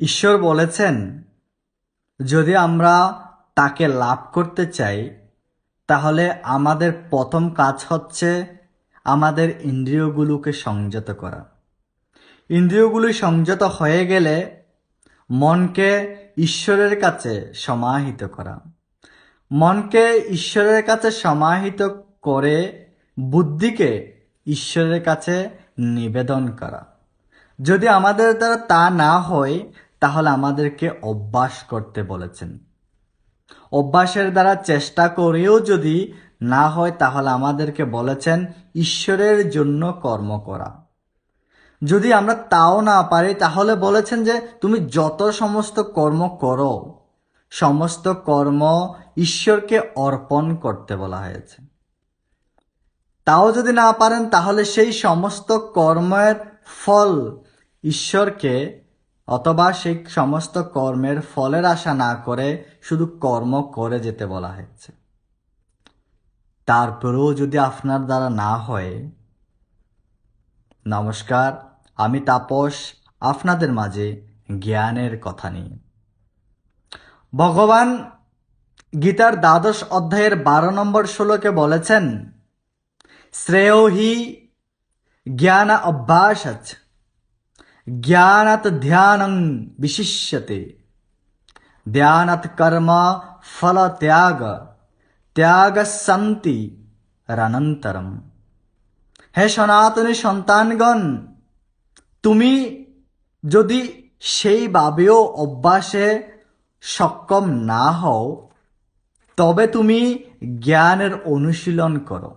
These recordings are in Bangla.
ঈশ্বর বলেছেন, যদি আমরা তাকে লাভ করতে চাই, তাহলে আমাদের প্রথম কাজ হচ্ছে আমাদের ইন্দ্রিয়গুলোকে সংযত করা। ইন্দ্রিয়গুলি সংযত হয়ে গেলে মনকে ঈশ্বরের কাছে সমাহিত করা। মনকে ঈশ্বরের কাছে সমাহিত করে বুদ্ধিকে ঈশ্বরের কাছে নিবেদন করা। যদি আমাদের দ্বারা তা না হয় তাহলে আমাদেরকে অভ্যাস করতে বলেছেন। অভ্যাসের দ্বারা চেষ্টা করেও যদি না হয়, তাহলে আমাদেরকে বলেছেন, ঈশ্বরের জন্য কর্ম করা। যদি আমরা তাও না পারি, তাহলে বলেছেন যে, তুমি যত সমস্ত কর্ম করো, সমস্ত কর্ম ঈশ্বরকে অর্পণ করতে বলা হয়েছে। তাও যদি না পারেন, তাহলে সেই সমস্ত কর্মের ফল ঈশ্বরকে অথবা সেই সমস্ত কর্মের ফলের আশা না করে শুধু কর্ম করে যেতে বলা হয়েছে। তারপরেও যদি আপনার দ্বারা না হয়, নমস্কার, আমি তাপস, আপনাদের মাঝে জ্ঞানের কথা নিয়ে। ভগবান গীতার দ্বাদশ অধ্যায়ের বারো নম্বর শ্লোকে বলেছেন শ্রেয় হি জ্ঞান অভ্যাসাচ জ্ঞানাত ধ্যানং বিশিষ্যতে ধ্যানাত কর্ম ফল ত্যাগ ত্যাগ শান্তি রানন্তরম হে সনাতনী সন্তানগণ, তুমি যদি সেইভাবেও অভ্যাসে সক্ষম না হও, তবে তুমি জ্ঞানের অনুশীলন করো।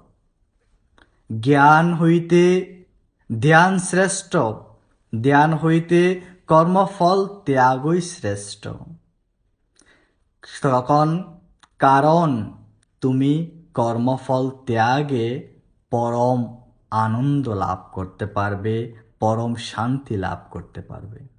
জ্ঞান হইতে ধ্যান শ্রেষ্ঠ। ধ্যান হইতে কর্মফল ত্যাগই শ্রেষ্ঠ। তখন, কারণ, তুমি কর্মফল ত্যাগে পরম আনন্দ লাভ করতে পারবে, পরম শান্তি লাভ করতে পারবে।